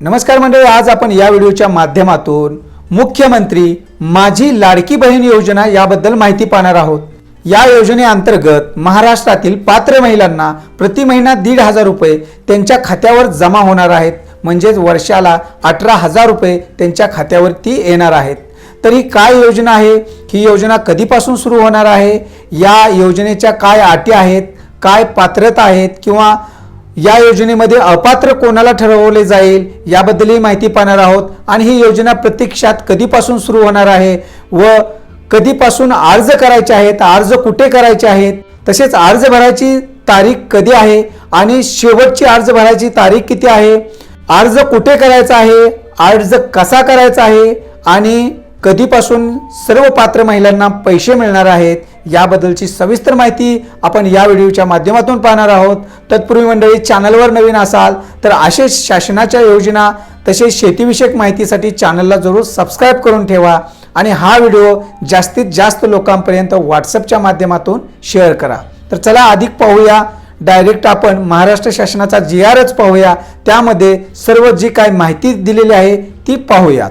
नमस्कार मंडळी आज आपण या व्हिडिओच्या माध्यमातून मुख्यमंत्री माझी लाडकी बहीण योजना याबद्दल माहिती पाहणार आहोत. या योजनेअंतर्गत महाराष्ट्रातील पात्र महिलांना प्रति महिना दीड हजार रुपये त्यांच्या खात्यावर जमा होणार आहेत. म्हणजेच वर्षाला अठरा हजार रुपये त्यांच्या खात्यावरती येणार आहेत. तर ही काय योजना आहे? ही योजना कधीपासून सुरू होणार आहे? या योजनेच्या काय अटी आहेत? काय पात्रता आहेत? किंवा या योजनेमध्ये अपात्र कोणाला ठरवले जाईल याबद्दलही माहिती पाहणार आहोत. आणि ही योजना प्रत्यक्षात कधीपासून सुरू होणार आहे व कधीपासून अर्ज करायचे आहेत अर्ज कुठे करायचे आहेत तसेच अर्ज भरायची तारीख कधी आहे आणि शेवटची अर्ज भरायची तारीख किती आहे अर्ज कुठे करायचा आहे अर्ज कसा करायचा आहे आणि कधीपासून सर्व पात्र महिलांना पैसे मिळणार आहेत याबद्दलची सविस्तर माहिती आपण या व्हिडिओच्या माध्यमातून पाहणार आहोत. तत्पूर्वी मंडळी चॅनलवर नवीन असाल तर असेच शासनाच्या योजना तसेच शेतीविषयक माहितीसाठी चॅनलला जरूर सबस्क्राईब करून ठेवा आणि हा व्हिडिओ जास्तीत जास्त लोकांपर्यंत व्हॉट्सअपच्या माध्यमातून शेअर करा. तर चला अधिक पाहूया. डायरेक्ट आपण महाराष्ट्र शासनाचा जी आरच पाहूया. त्यामध्ये सर्व जी काय माहिती दिलेली आहे ती पाहूयात.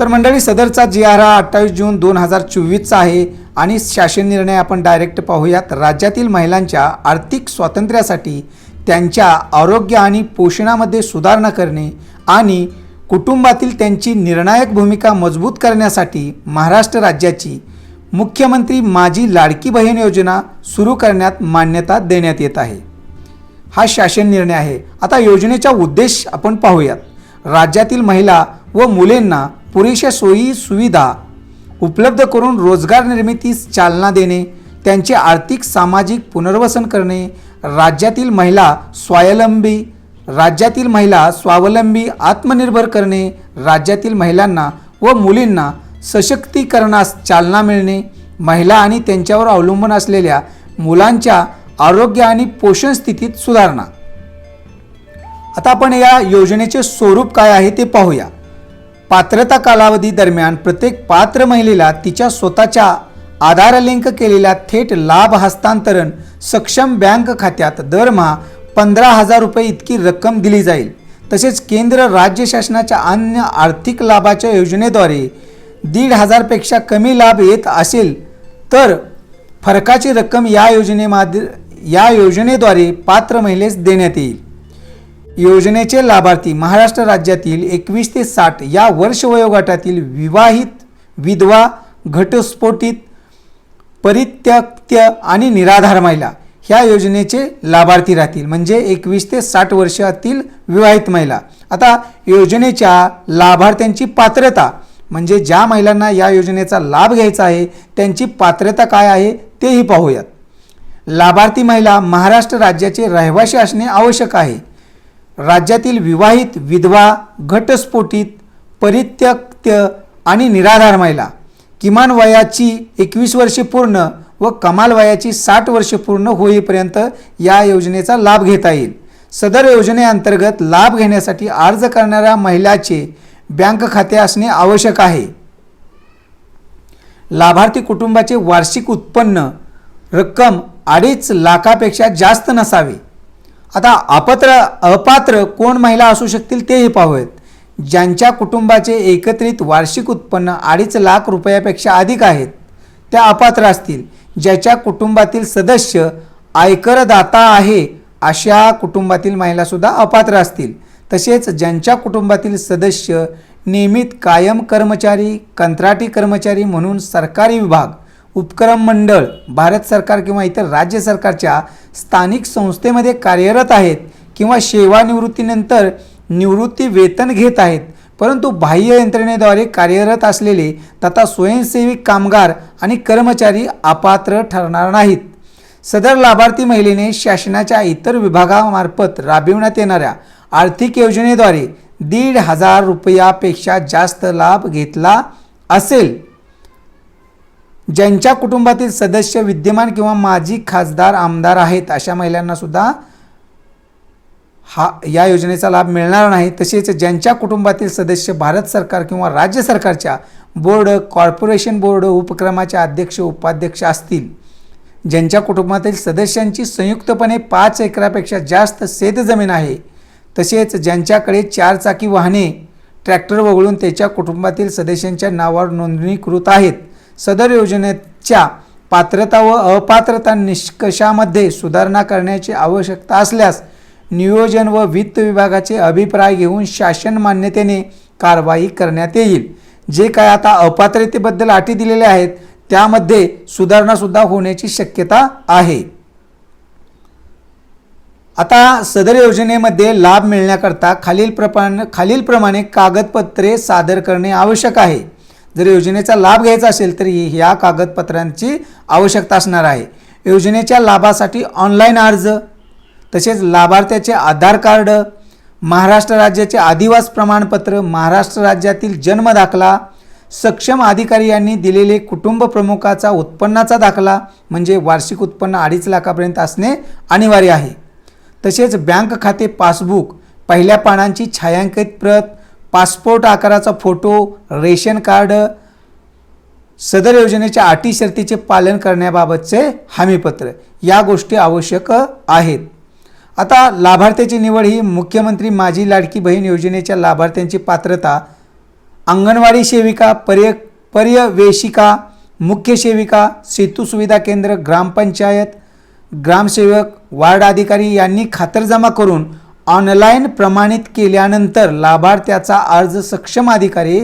तर मंडळी सदरचा जी आर हा अठ्ठावीस जून दोन हजार चोवीसचा आहे आणि शासन निर्णय आपण डायरेक्ट पाहूयात. राज्यातील महिलांच्या आर्थिक स्वातंत्र्यासाठी त्यांच्या आरोग्य आणि पोषणामध्ये सुधारणा करणे आणि कुटुंबातील त्यांची निर्णायक भूमिका मजबूत करण्यासाठी महाराष्ट्र राज्याची मुख्यमंत्री माझी लाडकी बहीण योजना सुरू करण्यात मान्यता देण्यात येत आहे. हा शासन निर्णय आहे. आता योजनेचा उद्देश आपण पाहूयात. राज्यातील महिला व मुलींना पुरेशा सोयी सुविधा उपलब्ध करून रोजगार निर्मितीस चालना देणे त्यांचे आर्थिक सामाजिक पुनर्वसन करणे राज्यातील महिला स्वावलंबी राज्यातील महिला स्वावलंबी आत्मनिर्भर करणे राज्यातील महिलांना व मुलींना सशक्तीकरणास चालना मिळणे महिला आणि त्यांच्यावर अवलंबून असलेल्या मुलांच्या आरोग्य आणि पोषण स्थितीत सुधारणा. आता आपण या योजनेचे स्वरूप काय आहे ते पाहूया. पात्रता कालावधी दरम्यान प्रत्येक पात्र महिलेला तिच्या स्वतःच्या आधार लिंक केलेल्या थेट लाभ हस्तांतरण सक्षम बँक खात्यात दरमहा पंधरा हजार रुपये इतकी रक्कम दिली जाईल. तसेच केंद्र राज्य शासनाच्या अन्य आर्थिक लाभाच्या योजनेद्वारे दीड हजारपेक्षा कमी लाभ येत असेल तर फरकाची रक्कम या योजनेमध्ये या योजनेद्वारे पात्र महिलेस देण्यात येईल. योजनेचे लाभार्थी महाराष्ट्र राज्यातील एकवीस ते साठ या वर्ष वयोगटातील विवाहित विधवा घटस्फोटित परित्यक्त आणि निराधार महिला ह्या योजनेचे लाभार्थी राहतील. म्हणजे एकवीस ते साठ वर्षातील विवाहित महिला. आता योजनेच्या लाभार्थ्यांची पात्रता म्हणजे ज्या महिलांना या योजनेचा लाभ घ्यायचा आहे त्यांची पात्रता काय आहे तेही पाहूयात. लाभार्थी महिला महाराष्ट्र राज्याचे रहिवासी असणे आवश्यक आहे. राज्यातील विवाहित विधवा घटस्फोटित परित्यक्त आणि निराधार महिला किमान वयाची एकवीस वर्षे पूर्ण व कमाल वयाची साठ वर्षे पूर्ण होईपर्यंत या योजनेचा लाभ घेता येईल. सदर योजनेअंतर्गत लाभ घेण्यासाठी अर्ज करणाऱ्या महिलाचे बँक खाते असणे आवश्यक आहे. लाभार्थी कुटुंबाचे वार्षिक उत्पन्न रक्कम अडीच लाखापेक्षा जास्त नसावे. आता अपात्र अपात्र कोण महिला असू शकतील तेही पाहूयात. ज्यांच्या कुटुंबाचे एकत्रित वार्षिक उत्पन्न अडीच लाख रुपयापेक्षा अधिक आहेत त्या अपात्र असतील. ज्याच्या कुटुंबातील सदस्य आयकरदाता आहे अशा कुटुंबातील महिलासुद्धा अपात्र असतील. तसेच ज्यांच्या कुटुंबातील सदस्य नियमित कायम कर्मचारी कंत्राटी कर्मचारी म्हणून सरकारी विभाग उपक्रम मंडळ भारत सरकार किंवा इतर राज्य सरकारच्या स्थानिक संस्थेमध्ये कार्यरत आहेत किंवा सेवानिवृत्तीनंतर निवृत्ती वेतन घेत आहेत परंतु बाह्य यंत्रणेद्वारे कार्यरत असलेले तथा स्वयंसेवी कामगार आणि कर्मचारी अपात्र ठरणार नाहीत. सदर लाभार्थी महिलेने शासनाच्या इतर विभागामार्फत राबविण्यात येणाऱ्या आर्थिक योजनेद्वारे दीड हजार रुपयापेक्षा जास्त लाभ घेतला असेल. ज्यांच्या कुटुंबातील सदस्य विद्यमान किंवा माजी खासदार आमदार आहेत अशा महिलांना सुद्धा हा या योजनेचा लाभ मिळणार नाही. तसेच ज्यांच्या कुटुंबातील सदस्य भारत सरकार किंवा राज्य सरकारच्या बोर्ड कॉर्पोरेशन बोर्ड उपक्रमाच्या अध्यक्ष उपाध्यक्ष असतील ज्यांच्या कुटुंबातील सदस्यांची संयुक्तपणे पाच एकरापेक्षा जास्त शेतजमीन आहे तसेच ज्यांच्याकडे चारचाकी वाहने ट्रॅक्टर वगळून त्याच्या कुटुंबातील सदस्यांच्या नावावर नोंदणीकृत आहेत सदर योजनेच्या पात्रता व अपात्रता निष्कषामध्ये सुधारणा करण्याची आवश्यकता असल्यास नियोजन व वित्त विभागाचे अभिप्राय घेऊन शासन मान्यतेने कारवाई करण्यात येईल. जे काय आता अपात्रतेबद्दल अटी दिलेल्या आहेत त्यामध्ये सुधारणासुद्धा होण्याची शक्यता आहे. आता सदर योजनेमध्ये लाभ मिळण्याकरता खालील प्रमाण खालीलप्रमाणे कागदपत्रे सादर करणे आवश्यक आहे. जर योजनेचा लाभ घ्यायचा असेल तर ह्या कागदपत्रांची आवश्यकता असणार आहे. योजनेच्या लाभासाठी ऑनलाईन अर्ज तसेच लाभार्थ्याचे आधार कार्ड महाराष्ट्र राज्याचे आदिवास प्रमाणपत्र महाराष्ट्र राज्यातील जन्म दाखला सक्षम अधिकारी यांनी दिलेले कुटुंब प्रमुखाचा उत्पन्नाचा दाखला म्हणजे वार्षिक उत्पन्न अडीच लाखापर्यंत असणे अनिवार्य आहे. तसेच बँक खाते पासबुक पहिल्या पानांची छायांकित प्रत पासपोर्ट आकाराचा फोटो रेशन कार्ड सदर योजनेच्या अटी शर्तीचे पालन करण्याबाबतचे हमीपत्र या गोष्टी आवश्यक आहेत. आता लाभार्थ्याची निवड ही मुख्यमंत्री माझी लाडकी बहीण योजनेच्या लाभार्थ्यांची पात्रता अंगणवाडी सेविका पर्य पर्यवेशिका मुख्य सेविका सेतू सुविधा केंद्र ग्रामपंचायत ग्रामसेवक वार्ड अधिकारी यांनी खातरजमा करून ऑनलाईन प्रमाणित केल्यानंतर लाभार्थ्याचा अर्ज सक्षम अधिकारी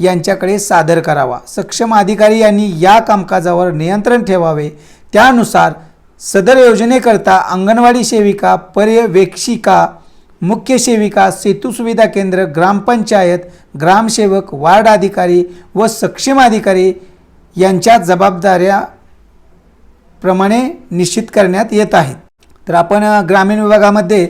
यांच्याकडे सादर करावा. सक्षम अधिकारी यांनी या कामकाजावर नियंत्रण ठेवावे. त्यानुसार सदर योजनेकरता अंगणवाडी सेविका पर्यवेक्षिका मुख्य सेविका सेतू सुविधा केंद्र ग्रामपंचायत ग्रामसेवक वार्ड अधिकारी व सक्षम अधिकारी यांच्या जबाबदाऱ्या प्रमाणे निश्चित करण्यात येत आहेत. तर आपण ग्रामीण विभागामध्ये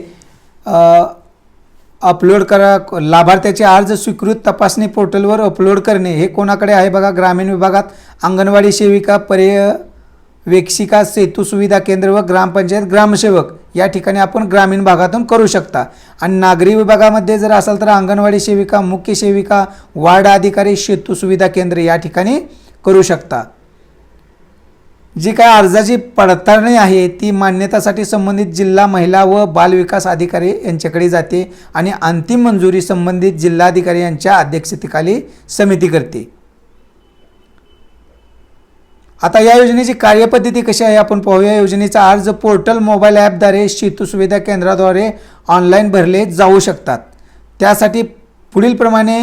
अपलोड करा. लाभार्थ्याचे अर्ज स्वीकृत तपासणी पोर्टलवर अपलोड करणे हे कोणाकडे आहे बघा? ग्रामीण विभागात अंगणवाडी सेविका पर्यवेक्षिका सेतू सुविधा केंद्र व ग्रामपंचायत ग्रामसेवक या ठिकाणी आपण ग्रामीण भागातून करू शकता. आणि नागरी विभागामध्ये जर असाल तर अंगणवाडी सेविका मुख्य सेविका वार्ड अधिकारी सेतू सुविधा केंद्र या ठिकाणी करू शकता. जी काय अर्जाची पडताळणी आहे ती मान्यतासाठी संबंधित जिल्हा महिला व बालविकास अधिकारी यांच्याकडे जाते आणि अंतिम मंजुरी संबंधित जिल्हाधिकारी यांच्या अध्यक्षतेखाली समिती करते. आता या योजनेची कार्यपद्धती कशी आहे आपण पाहूया. योजनेचा अर्ज पोर्टल मोबाईल ॲपद्वारे सेतू सुविधा केंद्राद्वारे ऑनलाईन भरले जाऊ शकतात. त्यासाठी पुढीलप्रमाणे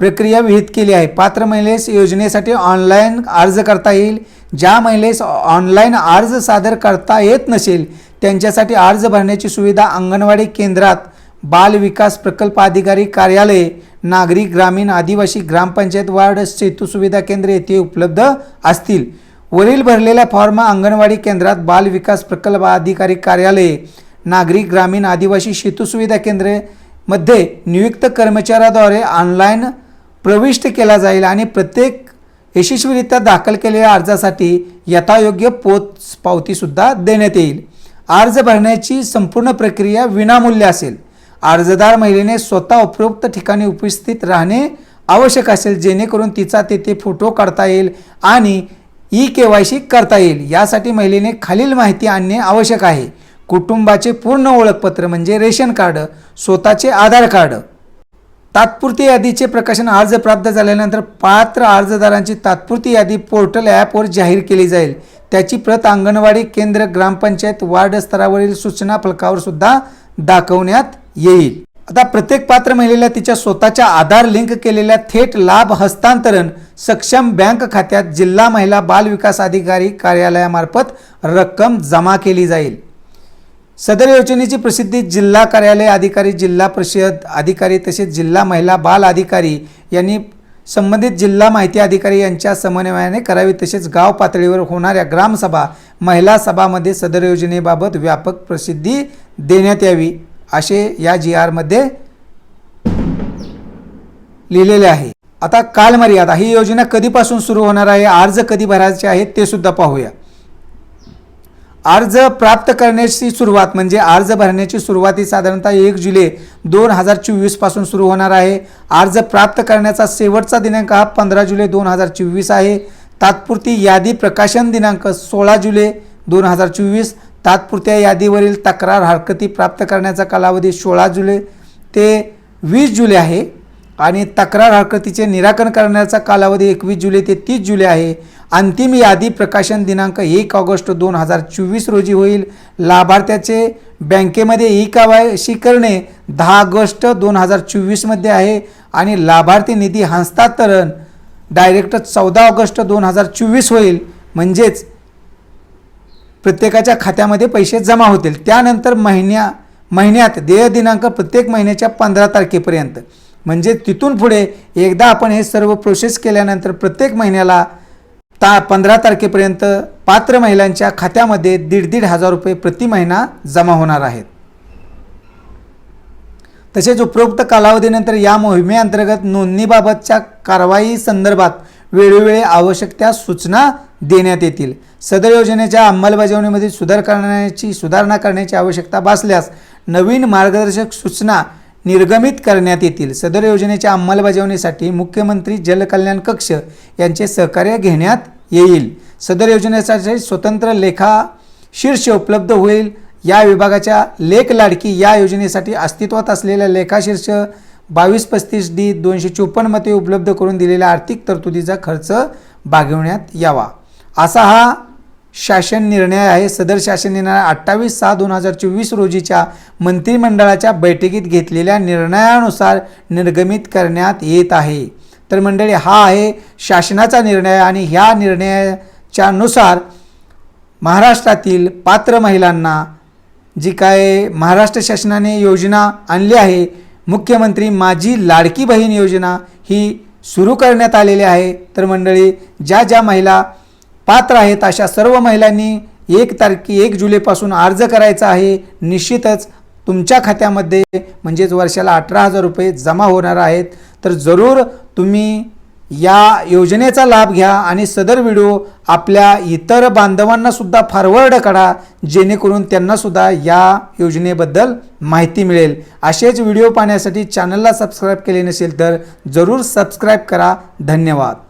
प्रक्रिया विहित केली आहे. पात्र महिलेस योजनेसाठी ऑनलाईन अर्ज करता येईल. ज्या महिलेस ऑनलाईन अर्ज सादर करता येत नसेल त्यांच्यासाठी अर्ज भरण्याची सुविधा अंगणवाडी केंद्रात बाल विकास प्रकल्प अधिकारी कार्यालय नागरी ग्रामीण आदिवासी ग्रामपंचायत वार्ड सेतू सुविधा केंद्र येथे उपलब्ध असतील. वरील भरलेल्या फॉर्म अंगणवाडी केंद्रात बाल विकास प्रकल्प अधिकारी कार्यालय नागरी ग्रामीण आदिवासी सेतू सुविधा केंद्रमध्ये नियुक्त कर्मचाऱ्याद्वारे ऑनलाईन प्रविष्ट केला जाईल आणि प्रत्येक यशस्वीरित्या दाखल केलेल्या अर्जासाठी यथायोग्य पोच पावतीसुद्धा देण्यात येईल. अर्ज भरण्याची संपूर्ण प्रक्रिया विनामूल्य असेल. अर्जदार महिलेने स्वतः उपरोक्त ठिकाणी उपस्थित राहणे आवश्यक असेल जेणेकरून तिचा तेथे फोटो काढता येईल आणि ई के वाय सी करता येईल. यासाठी महिलेने खालील माहिती आणणे आवश्यक आहे. कुटुंबाचे पूर्ण ओळखपत्र म्हणजे रेशन कार्ड स्वतःचे आधार कार्ड तात्पुरती यादीचे प्रकाशन अर्ज प्राप्त झाल्यानंतर पात्र अर्जदारांची तात्पुरती यादी पोर्टल ॲपवर जाहीर केली जाईल. त्याची प्रत अंगणवाडी केंद्र ग्रामपंचायत वार्ड स्तरावरील सूचना फलकावर सुद्धा दाखवण्यात येईल. आता प्रत्येक पात्र महिलेला तिच्या स्वतःच्या आधार लिंक केलेल्या थेट लाभ हस्तांतरण सक्षम बँक खात्यात जिल्हा महिला बाल विकास अधिकारी कार्यालयामार्फत रक्कम जमा केली जाईल. सदर योजनेची प्रसिद्धी जिल्हा कार्यालय अधिकारी जिल्हा परिषद अधिकारी तसेच जिल्हा महिला बाल अधिकारी यांनी संबंधित जिल्हा माहिती अधिकारी यांच्या समन्वयाने करावी तसेच गाव पातळीवर होणाऱ्या ग्रामसभा महिला सभामध्ये सदर योजनेबाबत व्यापक प्रसिद्धी देण्यात यावी असे या जी आरमध्ये लिहिलेले आहे. आता कालमर्यादा ही योजना कधीपासून सुरू होणार आहे अर्ज कधी भरायचे आहेत ते सुद्धा पाहूया. अर्ज प्राप्त करण्याची सुरुवात म्हणजे अर्ज भरण्याची सुरुवात ही साधारणतः एक जुलै दोन हजार चोवीसपासून सुरू होणार आहे. अर्ज प्राप्त करण्याचा शेवटचा दिनांक हा पंधरा जुलै दोन हजार चोवीस आहे. तात्पुरती यादी प्रकाशन दिनांक सोळा जुलै दोन हजार चोवीस. तात्पुरत्या यादीवरील तक्रार हरकती प्राप्त करण्याचा कालावधी सोळा जुलै ते वीस जुलै आहे. आणि तक्रार हरकतीचे निराकरण करण्याचा कालावधी एकवीस जुलै ते तीस जुलै आहे. अंतिम यादी प्रकाशन दिनांक एक ऑगस्ट दोन हजार चोवीस रोजी होईल. लाभार्थ्याचे बँकेमध्ये ई कावायशी करणे दहा ऑगस्ट दोन हजार चोवीसमध्ये आहे आणि लाभार्थी निधी हस्तांतरण डायरेक्ट चौदा ऑगस्ट दोन हजार चोवीस होईल. म्हणजेच प्रत्येकाच्या खात्यामध्ये पैसे जमा होतील. त्यानंतर महिन्या महिन्यात देय दिनांक प्रत्येक महिन्याच्या पंधरा तारखेपर्यंत. म्हणजे तिथून पुढे एकदा आपण हे सर्व प्रोसेस केल्यानंतर प्रत्येक महिन्याला ता पंधरा तारखेपर्यंत पात्र महिलांच्या खात्यामध्ये दीड दीड हजार रुपये प्रति महिना जमा होणार आहेत. तसेच उपरोक्त कालावधीनंतर या मोहिमेअंतर्गत नोंदणीबाबतच्या कारवाई संदर्भात वेळोवेळी आवश्यक त्या सूचना देण्यात येतील. सदर योजनेच्या अंमलबजावणीमध्ये सुधार करण्याची सुधारणा करण्याची आवश्यकता भासल्यास नवीन मार्गदर्शक सूचना निर्गमित करण्यात येतील. सदर योजनेच्या अंमलबजावणीसाठी मुख्यमंत्री जलकल्याण कक्ष यांचे सहकार्य घेण्यात येईल. सदर योजनेसाठी स्वतंत्र लेखा शीर्ष उपलब्ध होईल. या विभागाच्या लेख लाडकी या योजनेसाठी अस्तित्वात असलेल्या लेखाशीर्ष बावीस पस्तीस डी दोनशे चोपन्न मते उपलब्ध करून दिलेल्या आर्थिक तरतुदीचा खर्च भागवण्यात यावा. असा हा शासन निर्णय आहे. सदर शासन निर्णय अठ्ठावीस सहा दोन हजार चोवीस रोजीच्या मंत्रिमंडळाच्या बैठकीत घेतलेल्या निर्णयानुसार निर्गमित करण्यात येत आहे. तर मंडळी हा आहे शासनाचा निर्णय आणि ह्या निर्णयाच्या नुसार महाराष्ट्रातील पात्र महिलांना जी काय महाराष्ट्र शासनाने योजना आणली आहे मुख्यमंत्री माझी लाडकी बहीण योजना ही सुरू करण्यात आलेली आहे. तर मंडळी ज्या ज्या महिला पात्र आहेत अशा सर्व महिलांनी एक तारखे एक जुलैपासून अर्ज करायचा आहे. निश्चितच तुमच्या खात्यामध्ये म्हणजेच वर्षाला अठरा हजार रुपये जमा होणार आहेत. तर जरूर तुम्ही या योजनेचा लाभ घ्या आणि सदर व्हिडिओ आपल्या इतर बांधवांनासुद्धा फॉरवर्ड करा जेणेकरून त्यांनासुद्धा या योजनेबद्दल माहिती मिळेल. असेच व्हिडिओ पाहण्यासाठी चॅनलला सबस्क्राईब केले नसेल तर जरूर सबस्क्राईब करा. धन्यवाद.